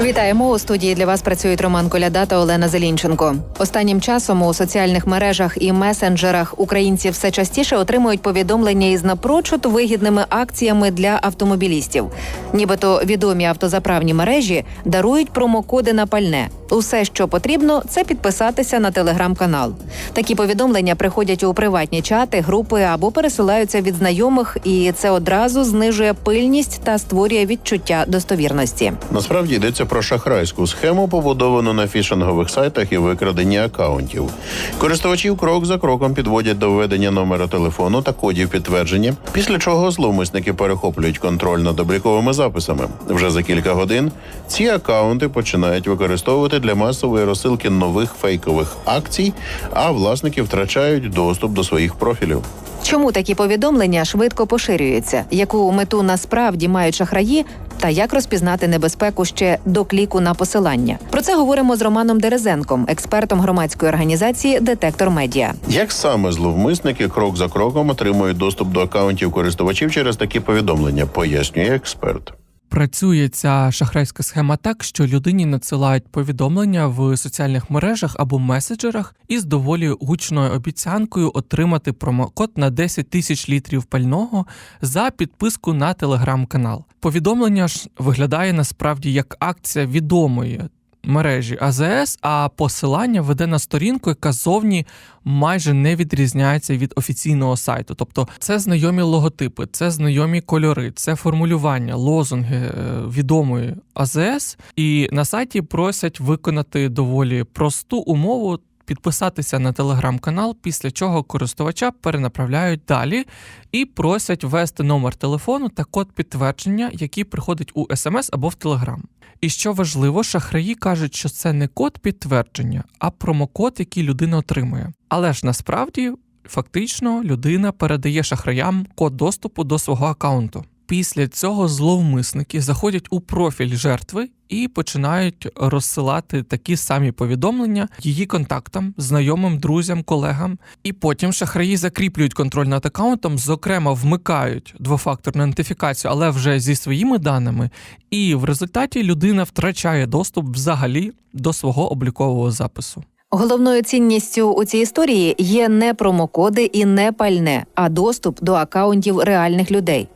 Вітаємо у студії. Для вас працюють Роман Коляда та Олена Зелінченко. Останнім часом у соціальних мережах і месенджерах українці все частіше отримують повідомлення із напрочуд вигідними акціями для автомобілістів. Нібито відомі автозаправні мережі дарують промокоди на пальне. Усе, що потрібно, це підписатися на телеграм-канал. Такі повідомлення приходять у приватні чати, групи або пересилаються від знайомих, і це одразу знижує пильність та створює відчуття достовірності. Насправді йдеться про шахрайську схему, побудовану на фішингових сайтах і викраденні акаунтів. Користувачів крок за кроком підводять до введення номера телефону та кодів підтвердження, після чого зловмисники перехоплюють контроль над обліковими записами. Вже за кілька годин ці акаунти починають використовувати для масової розсилки нових фейкових акцій, а власники втрачають доступ до своїх профілів. Чому такі повідомлення швидко поширюються? Яку мету насправді мають шахраї? Та як розпізнати небезпеку ще до кліку на посилання? Про це говоримо з Романом Дерезенком, експертом громадської організації Детектор Медіа. Як саме зловмисники крок за кроком отримують доступ до акаунтів користувачів через такі повідомлення, пояснює експерт. Працює ця шахрайська схема так, що людині надсилають повідомлення в соціальних мережах або меседжерах із доволі гучною обіцянкою отримати промокод на 10 тисяч літрів пального за підписку на телеграм-канал. Повідомлення ж виглядає насправді як акція відомої. Мережі АЗС, а посилання веде на сторінку, яка зовні майже не відрізняється від офіційного сайту. Тобто це знайомі логотипи, це знайомі кольори, це формулювання, лозунги е, відомої АЗС. І на сайті просять виконати доволі просту умову. Підписатися на телеграм-канал, після чого користувача перенаправляють далі і просять ввести номер телефону та код підтвердження, який приходить у смс або в Телеграм. І що важливо, шахраї кажуть, що це не код підтвердження, а промокод, який людина отримує. Але ж насправді фактично людина передає шахраям код доступу до свого аккаунту. Після цього зловмисники заходять у профіль жертви і починають розсилати такі самі повідомлення її контактам, знайомим, друзям, колегам. І потім шахраї закріплюють контроль над аккаунтом, зокрема, вмикають двофакторну ідентифікацію, але вже зі своїми даними. І в результаті людина втрачає доступ взагалі до свого облікового запису. Головною цінністю у цій історії є не промокоди і не пальне, а доступ до акаунтів реальних людей.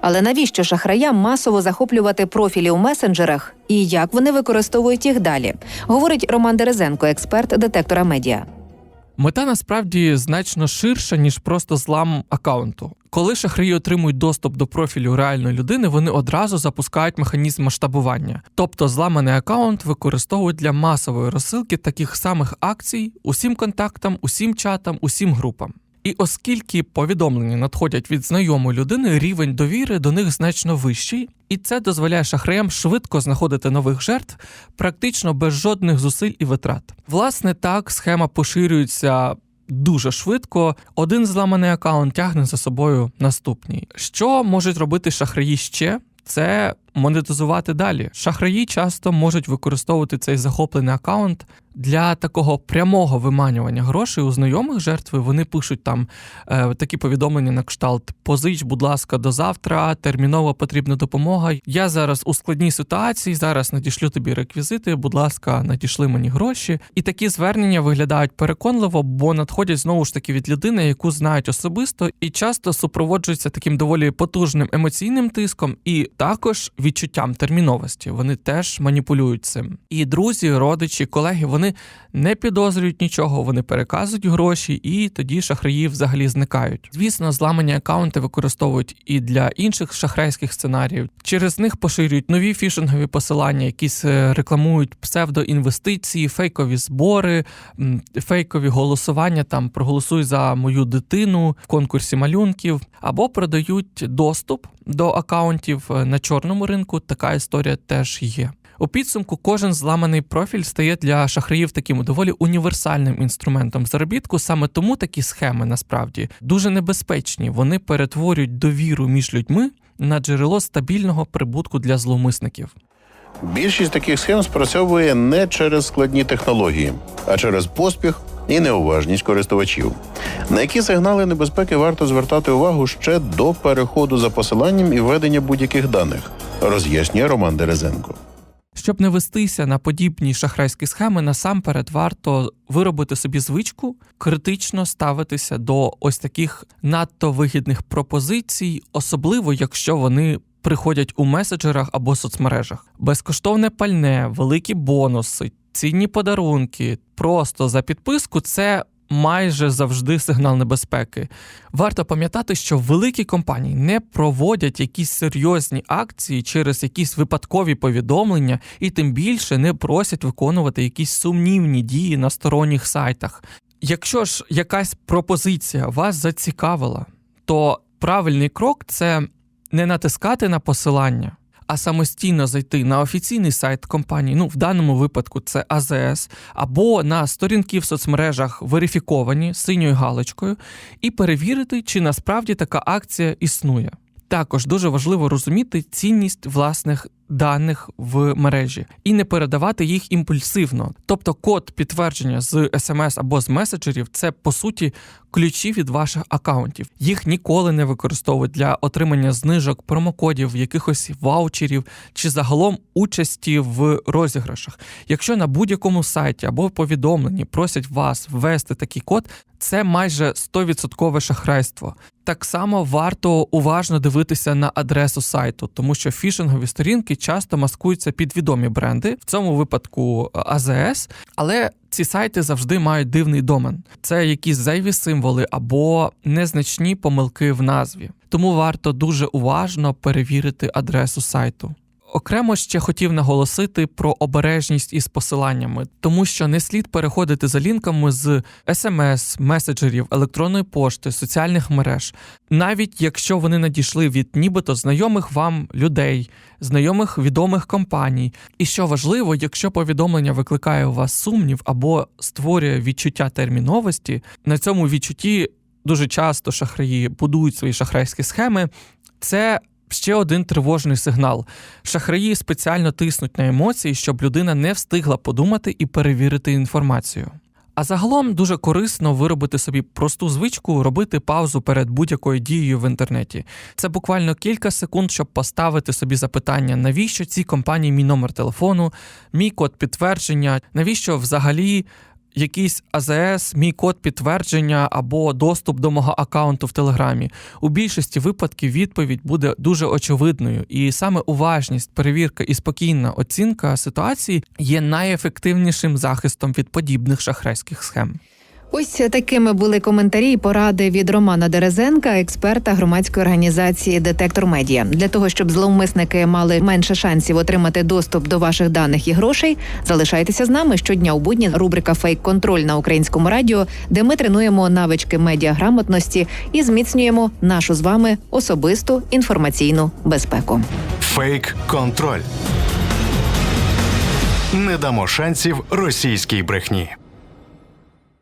Але навіщо шахраям масово захоплювати профілі у месенджерах і як вони використовують їх далі? Говорить Роман Дерезенко, експерт детектора медіа. Мета насправді значно ширша, ніж просто злам аккаунту. Коли шахраї отримують доступ до профілю реальної людини, вони одразу запускають механізм масштабування. Тобто зламаний аккаунт використовують для масової розсилки таких самих акцій усім контактам, усім чатам, усім групам. І оскільки повідомлення надходять від знайомої людини, рівень довіри до них значно вищий, і це дозволяє шахраям швидко знаходити нових жертв, практично без жодних зусиль і витрат. Власне, так схема поширюється. Дуже швидко один зламаний аккаунт тягне за собою наступний. Що можуть робити шахраї ще? Це монетизувати далі. Шахраї часто можуть використовувати цей захоплений аккаунт для такого прямого виманювання грошей у знайомих жертви. Вони пишуть там е, такі повідомлення на кшталт: позич, будь ласка, до завтра, терміново потрібна допомога. Я зараз у складній ситуації, зараз надішлю тобі реквізити. Будь ласка, надішли мені гроші. І такі звернення виглядають переконливо, бо надходять знову ж таки від людини, яку знають особисто, і часто супроводжуються таким доволі потужним емоційним тиском, і також відчуттям терміновості. Вони теж маніпулюють цим. І друзі, родичі, колеги, вони не підозрюють нічого, вони переказують гроші, і тоді шахраї взагалі зникають. Звісно, зламані акаунти використовують і для інших шахрайських сценаріїв. Через них поширюють нові фішингові посилання, якісь е, рекламують псевдоінвестиції, фейкові збори, фейкові голосування. Там проголосуй за мою дитину в конкурсі малюнків, або продають доступ до акаунтів е, на чорному ринку. Така історія теж є. У підсумку кожен зламаний профіль стає для шахраїв таким доволі універсальним інструментом заробітку. Саме тому такі схеми насправді дуже небезпечні. Вони перетворюють довіру між людьми на джерело стабільного прибутку для зловмисників. Більшість таких схем спрацьовує не через складні технології, а через поспіх, і неуважність користувачів. На які сигнали небезпеки варто звертати увагу ще до переходу за посиланням і введення будь-яких даних, роз'яснює Роман Дерезенко. Щоб не вестися на подібні шахрайські схеми, насамперед варто виробити собі звичку критично ставитися до ось таких надто вигідних пропозицій, особливо якщо вони приходять у меседжерах або соцмережах. Безкоштовне пальне, великі бонуси, цінні подарунки, просто за підписку це. Майже завжди сигнал небезпеки. Варто пам'ятати, що великі компанії не проводять якісь серйозні акції через якісь випадкові повідомлення і тим більше не просять виконувати якісь сумнівні дії на сторонніх сайтах. Якщо ж якась пропозиція вас зацікавила, то правильний крок це не натискати на посилання, а самостійно зайти на офіційний сайт компанії, ну в даному випадку це АЗС, або на сторінки в соцмережах верифіковані синьою галочкою, і перевірити, чи насправді така акція існує. Також дуже важливо розуміти цінність власних даних в мережі і не передавати їх імпульсивно. Тобто код підтвердження з смс або з меседжерів це по суті ключі від ваших акаунтів. Їх ніколи не використовують для отримання знижок, промокодів, якихось ваучерів чи загалом участі в розіграшах. Якщо на будь-якому сайті або повідомленні просять вас ввести такий код, це майже 100% шахрайство. Так само варто уважно дивитися на адресу сайту, тому що фішингові сторінки часто маскуються під відомі бренди, в цьому випадку е, АЗС, але ці сайти завжди мають дивний домен. Це якісь зайві символи або незначні помилки в назві. Тому варто дуже уважно перевірити адресу сайту. Окремо ще хотів наголосити про обережність із посиланнями, тому що не слід переходити за лінками з смс, меседжерів, електронної пошти, соціальних мереж, навіть якщо вони надійшли від нібито знайомих вам людей, знайомих відомих компаній. І що важливо, якщо повідомлення викликає у вас сумнів або створює відчуття терміновості, на цьому відчутті дуже часто шахраї будують свої шахрайські схеми. Це ще один тривожний сигнал. Шахраї спеціально тиснуть на емоції, щоб людина не встигла подумати і перевірити інформацію. А загалом дуже корисно виробити собі просту звичку, робити паузу перед будь-якою дією в інтернеті. Це буквально кілька секунд, щоб поставити собі запитання, навіщо цій компанії мій номер телефону, мій код підтвердження, навіщо взагалі якийсь АЗС, мій код підтвердження або доступ до мого аккаунту в Телеграмі. У більшості випадків відповідь буде дуже очевидною, і саме уважність, перевірка і спокійна оцінка ситуації є найефективнішим захистом від подібних шахрайських схем. Ось такими були коментарі і поради від Романа Дерезенка, експерта громадської організації Детектор Медіа. Для того щоб зловмисники мали менше шансів отримати доступ до ваших даних і грошей, залишайтеся з нами щодня у будні. Рубрика Фейк контроль на українському радіо, де ми тренуємо навички медіаграмотності і зміцнюємо нашу з вами особисту інформаційну безпеку. Фейк контроль. Не дамо шансів російській брехні.